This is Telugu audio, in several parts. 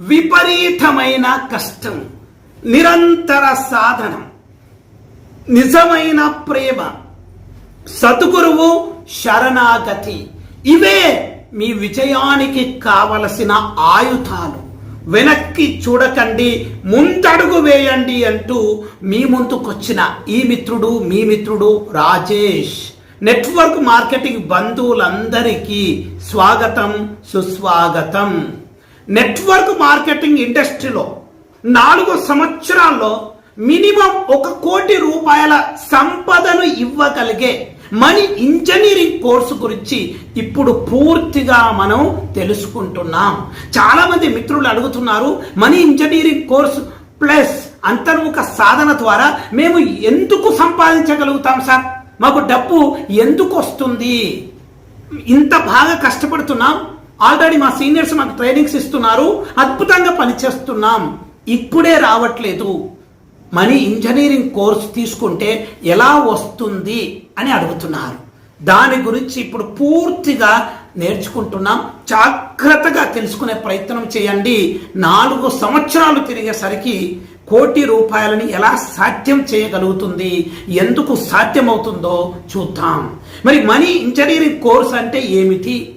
విపరీతమైన కష్టం నిరంతర సాధనం నిజమైన ప్రేమ సద్గురువు శరణాగతి. ఇవే మీ విజయానికి కావలసిన ఆయుధాలు. వెనక్కి చూడకండి ముందడుగు వేయండి అంటూ మీ ముందుకొచ్చిన ఈ మిత్రుడు మీ మిత్రుడు రాజేష్. నెట్వర్క్ మార్కెటింగ్ బంధువులందరికీ స్వాగతం సుస్వాగతం. నెట్వర్క్ మార్కెటింగ్ ఇండస్ట్రీలో నాలుగు సంవత్సరాల్లో మినిమం ఒక కోటి రూపాయల సంపదను ఇవ్వగలిగే మనీ ఇంజనీరింగ్ కోర్సు గురించి ఇప్పుడు పూర్తిగా మనం తెలుసుకుంటున్నాం. చాలామంది మిత్రులు అడుగుతున్నారు మనీ ఇంజనీరింగ్ కోర్సు ప్లస్ అంతర్ముఖ సాధన ద్వారా మేము ఎందుకు సంపాదించగలుగుతాం సార్? మాకు డబ్బు ఎందుకు వస్తుంది? ఇంత బాగా కష్టపడుతున్నాం ఆల్రెడీ మా సీనియర్స్ మాకు ట్రైనింగ్స్ ఇస్తున్నారు. అద్భుతంగా పనిచేస్తున్నాం. ఇప్పుడే రావట్లేదు. మనీ ఇంజనీరింగ్ కోర్స్ తీసుకుంటే ఎలా వస్తుంది అని అడుగుతున్నారు. దాని గురించి ఇప్పుడు పూర్తిగా నేర్చుకుంటున్నాం. జాగ్రత్తగా తెలుసుకునే ప్రయత్నం చేయండి. నాలుగు సంవత్సరాలు తిరిగేసరికి కోటి రూపాయలని ఎలా సాధ్యం చేయగలుగుతుంది? ఎందుకు సాధ్యమవుతుందో చూద్దాం. మరి మనీ ఇంజనీరింగ్ కోర్స్ అంటే ఏమిటి?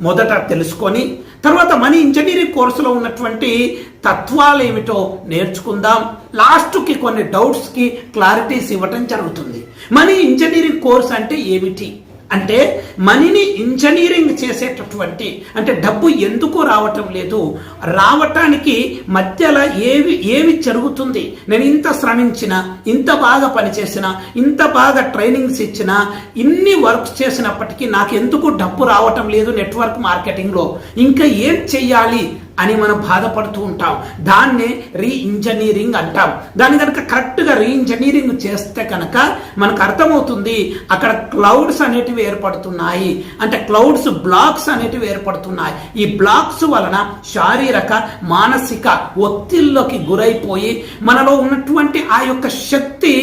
మొదట తెలుసుకొని తర్వాత మనీ ఇంజనీరింగ్ కోర్సులో ఉన్నటువంటి తత్వాలు ఏమిటో నేర్చుకుందాం. లాస్ట్కి కొన్ని డౌట్స్కి క్లారిటీస్ ఇవ్వటం జరుగుతుంది. మనీ ఇంజనీరింగ్ కోర్స్ అంటే ఏమిటి? అంటే మనీని ఇంజనీరింగ్ చేసేటటువంటి అంటే డబ్బు ఎందుకు రావటం లేదు? రావటానికి మధ్యలో ఏవి ఏవి జరుగుతుంది? నేను ఇంత శ్రమించిన ఇంత బాగా పనిచేసిన ఇంత బాగా ట్రైనింగ్స్ ఇచ్చిన ఇన్ని వర్క్స్ చేసినప్పటికీ నాకు ఎందుకు డబ్బు రావటం లేదు నెట్వర్క్ మార్కెటింగ్లో? ఇంకా ఏం చెయ్యాలి? అని మనం బాధపడుతూ ఉంటాం. దాన్నే రీ ఇంజనీరింగ్ అంటాం. దాన్ని కనుక కరెక్ట్గా రీ ఇంజనీరింగ్ చేస్తే కనుక మనకు అర్థమవుతుంది అక్కడ క్లౌడ్స్ అనేటివి ఏర్పడుతున్నాయి. అంటే క్లౌడ్స్ బ్లాక్స్ అనేటివి ఏర్పడుతున్నాయి. ఈ బ్లాక్స్ వలన శారీరక మానసిక ఒత్తిళ్ళకి గురైపోయి మనలో ఉన్నటువంటి ఆ యొక్క శక్తి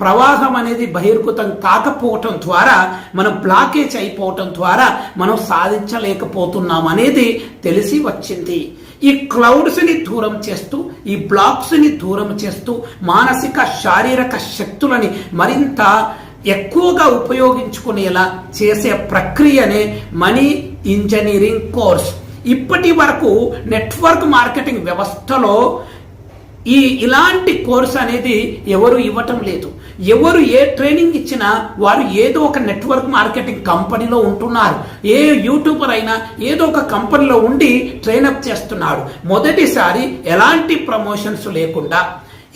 ప్రవాహం అనేది బహిర్గతం కాకపోవటం ద్వారా మనం బ్లాకేజ్ అయిపోవటం ద్వారా మనం సాధించలేకపోతున్నాం అనేది తెలిసి వచ్చింది. ఈ క్లౌడ్స్ని దూరం చేస్తూ ఈ బ్లాక్స్ని దూరం చేస్తూ మానసిక శారీరక శక్తులని మరింత ఎక్కువగా ఉపయోగించుకునేలా చేసే ప్రక్రియనే మనీ ఇంజనీరింగ్ కోర్స్. ఇప్పటి వరకు నెట్వర్క్ మార్కెటింగ్ వ్యవస్థలో ఈ ఇలాంటి కోర్స్ అనేది ఎవరు ఇవ్వటం లేదు. ఎవరు ఏ ట్రైనింగ్ ఇచ్చినా వారు ఏదో ఒక నెట్వర్క్ మార్కెటింగ్ కంపెనీలో ఉంటున్నారు. ఏ యూట్యూబర్ అయినా ఏదో ఒక కంపెనీలో ఉండి ట్రైనప్ చేస్తున్నాడు. మొదటిసారి ఎలాంటి ప్రమోషన్స్ లేకుండా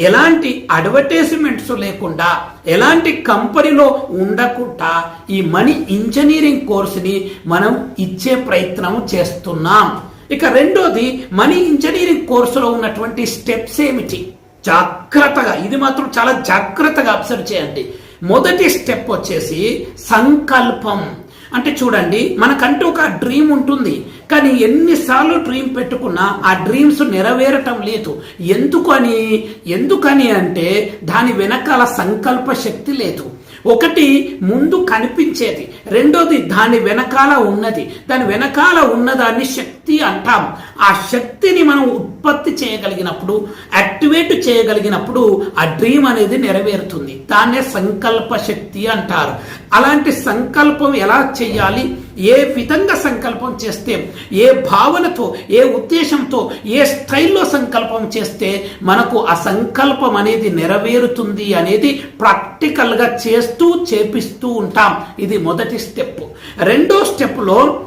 ఎలాంటి అడ్వర్టైజ్మెంట్స్ లేకుండా ఎలాంటి కంపెనీలో ఉండకుండా ఈ మనీ ఇంజనీరింగ్ కోర్సుని మనం ఇచ్చే ప్రయత్నం చేస్తున్నాం. ఇక రెండోది మనీ ఇంజనీరింగ్ కోర్సులో ఉన్నటువంటి స్టెప్స్ ఏమిటి? జాగ్రత్తగా ఇది మాత్రం చాలా జాగ్రత్తగా అబ్జర్వ్ చేయండి. మొదటి స్టెప్ వచ్చేసి సంకల్పం. అంటే చూడండి మనకంటూ ఒక డ్రీమ్ ఉంటుంది. కానీ ఎన్నిసార్లు డ్రీమ్ పెట్టుకున్నా ఆ డ్రీమ్స్ నెరవేరటం లేదు. ఎందుకని? ఎందుకని అంటే దాని వెనకాల సంకల్ప శక్తి లేదు. ఒకటి ముందు కనిపించేది. రెండోది దాని వెనకాల ఉన్నది. దాని వెనకాల ఉన్నదాన్ని శక్తి అంటాం. ఆ శక్తిని మనం ఉత్పత్తి చేయగలిగినప్పుడు యాక్టివేట్ చేయగలిగినప్పుడు ఆ డ్రీమ్ అనేది నెరవేరుతుంది. దాన్నే సంకల్ప శక్తి అంటారు. అలాంటి సంకల్పం ఎలా చేయాలి? ఏ విధంగా సంకల్పం చేస్తే ఏ భావనతో ఏ ఉద్దేశంతో ఏ స్టైల్లో సంకల్పం చేస్తే మనకు ఆ సంకల్పం అనేది నెరవేరుతుంది అనేది ప్రాక్టికల్గా చేస్తూ చేపిస్తూ ఉంటాం. ఇది మొదటి స్టెప్ రెండో స్టెప్లో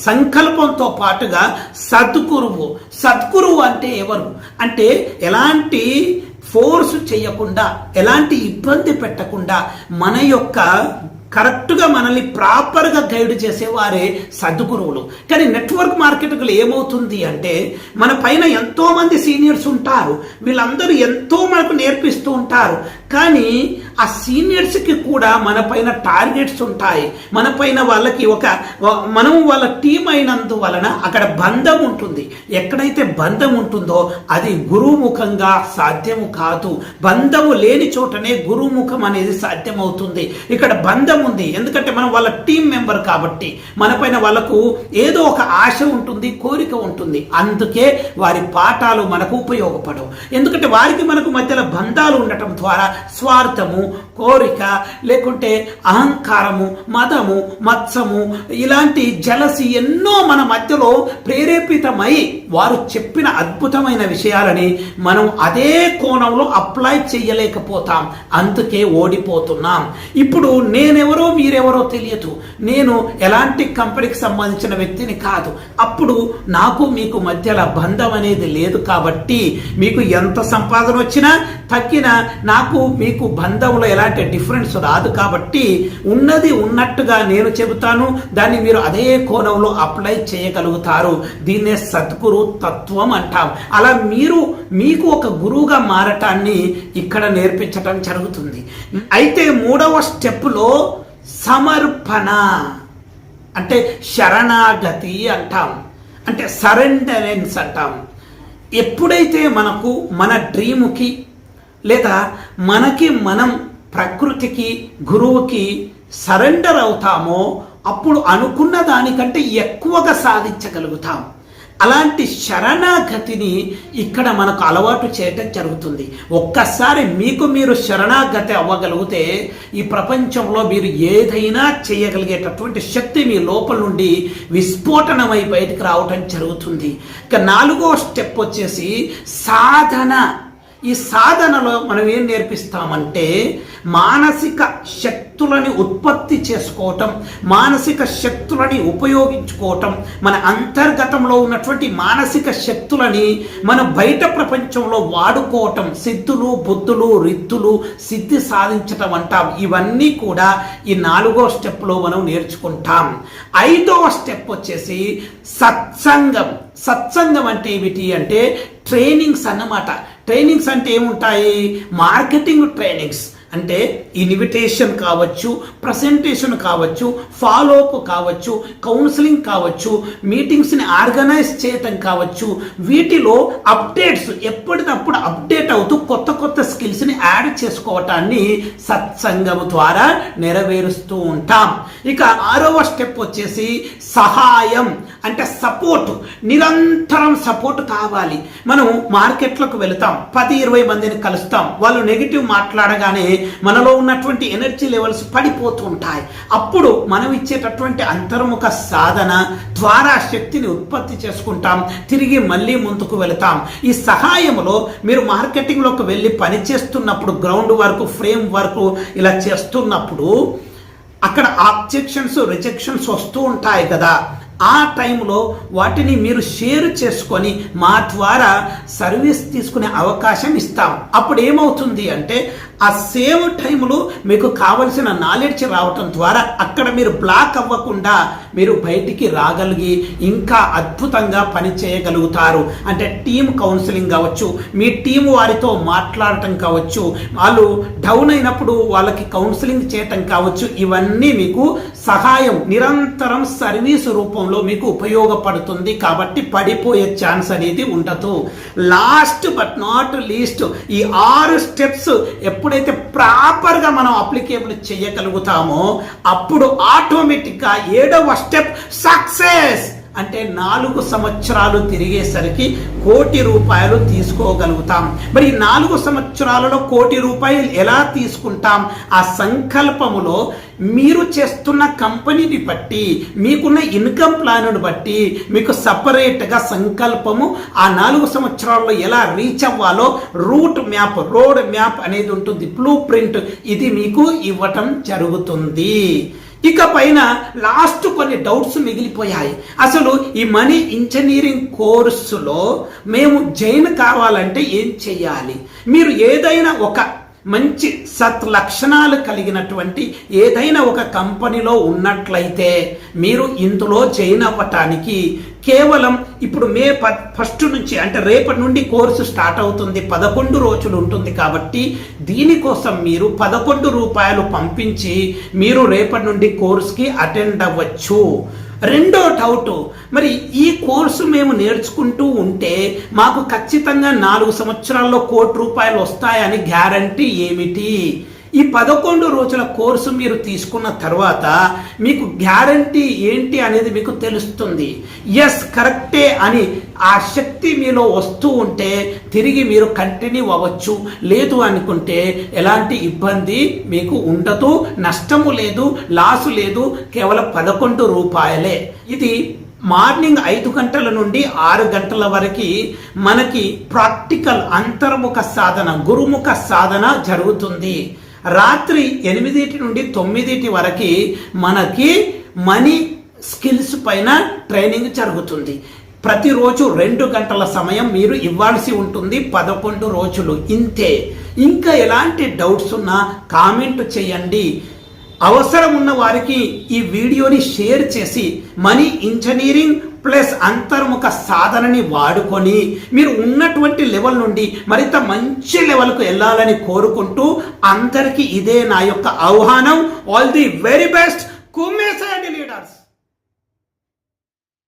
సంకల్పంతో పాటుగా సద్గురువు. సద్గురువు అంటే ఎవరు? అంటే ఎలాంటి ఫోర్స్ చేయకుండా ఎలాంటి ఇబ్బంది పెట్టకుండా మన యొక్క కరెక్ట్గా మనల్ని ప్రాపర్గా గైడ్ చేసేవారే సద్గురువులు. కానీ నెట్వర్క్ మార్కెట్లో ఏమవుతుంది అంటే మన పైన ఎంతో మంది సీనియర్స్ ఉంటారు. వీళ్ళందరూ ఎంతో మనకు నేర్పిస్తూ ఉంటారు. కానీ ఆ సీనియర్స్కి కూడా మన పైన టార్గెట్స్ ఉంటాయి. మన పైన వాళ్ళకి ఒక మనం వాళ్ళ టీం అయినందువలన అక్కడ బంధం ఉంటుంది. ఎక్కడైతే బంధం ఉంటుందో అది గురుముఖంగా సాధ్యము కాదు. బంధము లేని చోటనే గురుముఖం అనేది సాధ్యమవుతుంది. ఇక్కడ బంధం ఉంది. ఎందుకంటే మనం వాళ్ళ టీం మెంబర్ కాబట్టి మన పైన వాళ్ళకు ఏదో ఒక ఆశ ఉంటుంది కోరిక ఉంటుంది. అందుకే వారి పాఠాలు మనకు ఉపయోగపడవు. ఎందుకంటే వారికి మనకు మధ్యలో బంధాలు ఉండటం ద్వారా స్వార్థము కోరిక లేకుంటే అహంకారము మదము మత్సము ఇలాంటి జలసి ఎన్నో మన మధ్యలో ప్రేరేపితమై వారు చెప్పిన అద్భుతమైన విషయాలని మనం అదే కోణంలో అప్లై చేయలేకపోతాం. అందుకే ఓడిపోతున్నాం. ఇప్పుడు నేనెవరో మీరెవరో తెలియదు. నేను ఎలాంటి కంపెనీకి సంబంధించిన వ్యక్తిని కాదు. అప్పుడు నాకు మీకు మధ్యలో బంధం అనేది లేదు కాబట్టి మీకు ఎంత సంపాదన వచ్చినా తగ్గిన నాకు మీకు బంధంలో ఎలాంటి డిఫరెన్స్ రాదు కాబట్టి ఉన్నది ఉన్నట్టుగా నేను చెబుతాను. దాన్ని మీరు అదే కోణంలో అప్లై చేయగలుగుతారు. దీన్నే సద్గురు తత్వం అంటాం. అలా మీరు మీకు ఒక గురువుగా మారటాన్ని ఇక్కడ నేర్పించటం జరుగుతుంది. అయితే మూడవ స్టెప్లో సమర్పణ అంటే శరణాగతి అంటాం. అంటే సరెండరెన్స్ అంటాం. ఎప్పుడైతే మనకు మన డ్రీముకి లేదా మనకి మనం ప్రకృతికి గురువుకి సరెండర్ అవుతామో అప్పుడు అనుకున్న దానికంటే ఎక్కువగా సాధించగలుగుతాం. అలాంటి శరణాగతిని ఇక్కడ మనకు అలవాటు చేయటం జరుగుతుంది. ఒక్కసారి మీకు మీరు శరణాగతి అవ్వగలిగితే ఈ ప్రపంచంలో మీరు ఏదైనా చేయగలిగేటటువంటి శక్తి మీ లోపల నుండి విస్ఫోటనమై బయటకు రావటం జరుగుతుంది. ఇక నాలుగో స్టెప్ వచ్చేసి సాధన. ఈ సాధనలో మనం ఏం నేర్పిస్తామంటే మానసిక శక్తులని ఉత్పత్తి చేసుకోవటం మానసిక శక్తులని ఉపయోగించుకోవటం మన అంతర్గతంలో ఉన్నటువంటి మానసిక శక్తులని మన బయట ప్రపంచంలో వాడుకోవటం సిద్ధులు బుద్ధులు రిద్దులు సిద్ధి సాధించటం అంటాం. ఇవన్నీ కూడా ఈ నాలుగో స్టెప్లో మనం నేర్చుకుంటాం. ఐదవ స్టెప్ వచ్చేసి సత్సంగం. సత్సంగం అంటే ఏమిటి అంటే ట్రైనింగ్స్ అన్నమాట. ట్రైనింగ్స్ అంటే ఏముంటాయి? మార్కెటింగ్ ట్రైనింగ్స్ అంటే ఇన్విటేషన్ కావచ్చు ప్రజెంటేషన్ కావచ్చు ఫాలోఅప్ కావచ్చు కౌన్సిలింగ్ కావచ్చు మీటింగ్స్ని ఆర్గనైజ్ చేయటం కావచ్చు వీటిలో అప్డేట్స్ ఎప్పటికప్పుడు అప్డేట్ అవుతూ కొత్త కొత్త స్కిల్స్ని యాడ్ చేసుకోవటాన్ని సత్సంగం ద్వారా నెరవేరుస్తూ ఉంటాం. ఇక ఆరవ స్టెప్ వచ్చేసి సహాయం అంటే సపోర్ట్ నిరంతరం సపోర్ట్ కావాలి. మనం మార్కెట్లకు వెళతాం పది ఇరవై మందిని కలుస్తాం వాళ్ళు నెగిటివ్ మాట్లాడగానే మనలో ఉన్నటువంటి ఎనర్జీ లెవెల్స్ పడిపోతూ ఉంటాయి. అప్పుడు మనం ఇచ్చేటటువంటి అంతర్ముఖ సాధన ద్వారా శక్తిని ఉత్పత్తి చేసుకుంటాం. తిరిగి మళ్ళీ ముందుకు వెళతాం. ఈ సహాయంలో మీరు మార్కెటింగ్లోకి వెళ్ళి పని చేస్తున్నప్పుడు గ్రౌండ్ వర్క్ ఫ్రేమ్ వర్క్ ఇలా చేస్తున్నప్పుడు అక్కడ ఆబ్జెక్షన్స్ రిజెక్షన్స్ వస్తూ ఉంటాయి కదా. ఆ టైంలో వాటిని మీరు షేర్ చేసుకొని మా ద్వారా సర్వీస్ తీసుకునే అవకాశం ఇస్తాం. అప్పుడు ఏమవుతుంది అంటే ఆ సేమ్ టైంలో మీకు కావలసిన నాలెడ్జ్ రావటం ద్వారా అక్కడ మీరు బ్లాక్ అవ్వకుండా మీరు బయటికి రాగలిగి ఇంకా అద్భుతంగా పని చేయగలుగుతారు. అంటే టీమ్ కౌన్సిలింగ్ కావచ్చు మీ టీం వారితో మాట్లాడటం కావచ్చు వాళ్ళు డౌన్ అయినప్పుడు వాళ్ళకి కౌన్సిలింగ్ చేయటం కావచ్చు ఇవన్నీ మీకు సహాయం నిరంతరం సర్వీస్ రూపంలో మీకు ఉపయోగపడుతుంది కాబట్టి పడిపోయే ఛాన్స్ అనేది ఉండదు. లాస్ట్ బట్ నాట్ లీస్ట్ ఈ ఆరు స్టెప్స్ ఎప్పుడైతే ప్రాపర్గా మనం అప్లికేబుల్ చేయగలుగుతామో అప్పుడు ఆటోమేటిక్గా ఏడవ స్టెప్ సక్సెస్ అంటే నాలుగు సంవత్సరాలు తిరిగేసరికి కోటి రూపాయలు తీసుకోగలుగుతాం. మరి నాలుగు సంవత్సరాలలో కోటి రూపాయలు ఎలా తీసుకుంటాం? ఆ సంకల్పములో మీరు చేస్తున్న కంపెనీని బట్టి మీకున్న ఇన్కమ్ ప్లాన్ను బట్టి మీకు సపరేట్గా సంకల్పము ఆ నాలుగు సంవత్సరాల్లో ఎలా రీచ్ అవ్వాలో రూట్ మ్యాప్ రోడ్ మ్యాప్ అనేది ఉంటుంది బ్లూ ప్రింట్. ఇది మీకు ఇవ్వటం జరుగుతుంది. ఇక పైన లాస్ట్ కొన్ని డౌట్స్ మిగిలిపోయాయి. అసలు ఈ మనీ ఇంజనీరింగ్ కోర్సులో మేము జైన్ కావాలంటే ఏం చేయాలి? మీరు ఏదైనా ఒక మంచి సత్ లక్షణాలు కలిగినటువంటి ఏదైనా ఒక కంపెనీలో ఉన్నట్లయితే మీరు ఇందులో జైన్ అవ్వటానికి కేవలం ఇప్పుడు మే ప- ఫస్ట్ నుంచి అంటే రేపటి నుండి కోర్సు స్టార్ట్ అవుతుంది పదకొండు రోజులు ఉంటుంది కాబట్టి దీనికోసం మీరు పదకొండు రూపాయలు పంపించి మీరు రేపటి నుండి కోర్సుకి అటెండ్ అవ్వచ్చు. రెండో డౌట్ మరి ఈ కోర్సు మేము నేర్చుకుంటూ ఉంటే మాకు ఖచ్చితంగా నాలుగు సంవత్సరాల్లో కోటి రూపాయలు వస్తాయని గ్యారంటీ ఏమిటి? ఈ పదకొండు రోజుల కోర్సు మీరు తీసుకున్న తర్వాత మీకు గ్యారంటీ ఏంటి అనేది మీకు తెలుస్తుంది. ఎస్ కరెక్టే అని ఆ శక్తి మీలో వస్తూ ఉంటే తిరిగి మీరు కంటిన్యూ అవ్వచ్చు. లేదు అనుకుంటే ఎలాంటి ఇబ్బంది మీకు ఉండదు నష్టము లేదు లాసు లేదు కేవలం పదకొండు రూపాయలే. ఇది మార్నింగ్ ఐదు గంటల నుండి ఆరు గంటల వరకు మనకి ప్రాక్టికల్ అంతర్ముఖ సాధన గురుముఖ సాధన జరుగుతుంది. రాత్రి ఎనిమిదిటి నుండి తొమ్మిదిటి వరకు మనకి మనీ స్కిల్స్ పైన ట్రైనింగ్ జరుగుతుంది. ప్రతిరోజు రెండు గంటల సమయం మీరు ఇవ్వాల్సి ఉంటుంది పదకొండు రోజులు. ఇంతే. ఇంకా ఎలాంటి డౌట్స్ ఉన్నా కామెంట్ చేయండి. అవసరం ఉన్న వారికి ఈ వీడియోని షేర్ చేసి మనీ ఇంజనీరింగ్ ప్లస్ అంతర్ముఖ సాధనని వాడుకొని మీరు ఉన్నటువంటి లెవెల్ నుండి మరింత మంచి లెవెల్కు వెళ్ళాలని కోరుకుంటూ అందరికీ ఇదే నా యొక్క ఆహ్వానం. All the very best కుమ్మేసేయండి.